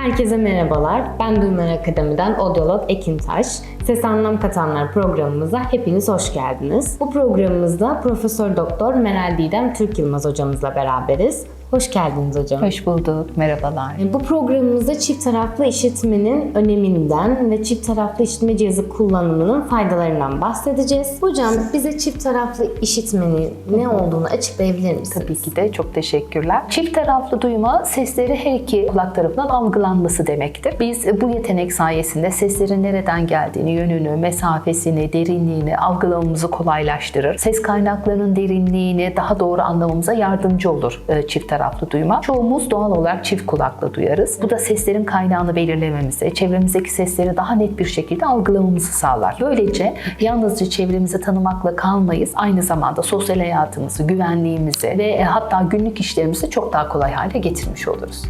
Herkese merhabalar. Ben Duyman Akademi'den Odyolog Ekin Taş. Ses Anlam Katanlar programımıza hepiniz hoş geldiniz. Bu programımızda Profesör Doktor Meral Didem Türk Yılmaz hocamızla beraberiz. Hoş geldiniz hocam. Hoş bulduk, merhabalar. Bu programımızda çift taraflı işitmenin öneminden ve çift taraflı işitme cihazı kullanımının faydalarından bahsedeceğiz. Hocam bize çift taraflı işitmenin ne olduğunu açıklayabilir misiniz? Tabii ki de çok teşekkürler. Çift taraflı duyma sesleri her iki kulak tarafından algılanması demektir. Biz bu yetenek sayesinde seslerin nereden geldiğini, yönünü, mesafesini, derinliğini algılamamızı kolaylaştırır. Ses kaynaklarının derinliğini daha doğru anlamamıza yardımcı olur e, çift taraflı duyma. Çoğumuz doğal olarak çift kulakla duyarız. Bu da seslerin kaynağını belirlememizi, çevremizdeki sesleri daha net bir şekilde algılamamızı sağlar. Böylece yalnızca çevremizi tanımakla kalmayız. Aynı zamanda sosyal hayatımızı, güvenliğimizi ve e, hatta günlük işlerimizi çok daha kolay hale getirmiş oluruz.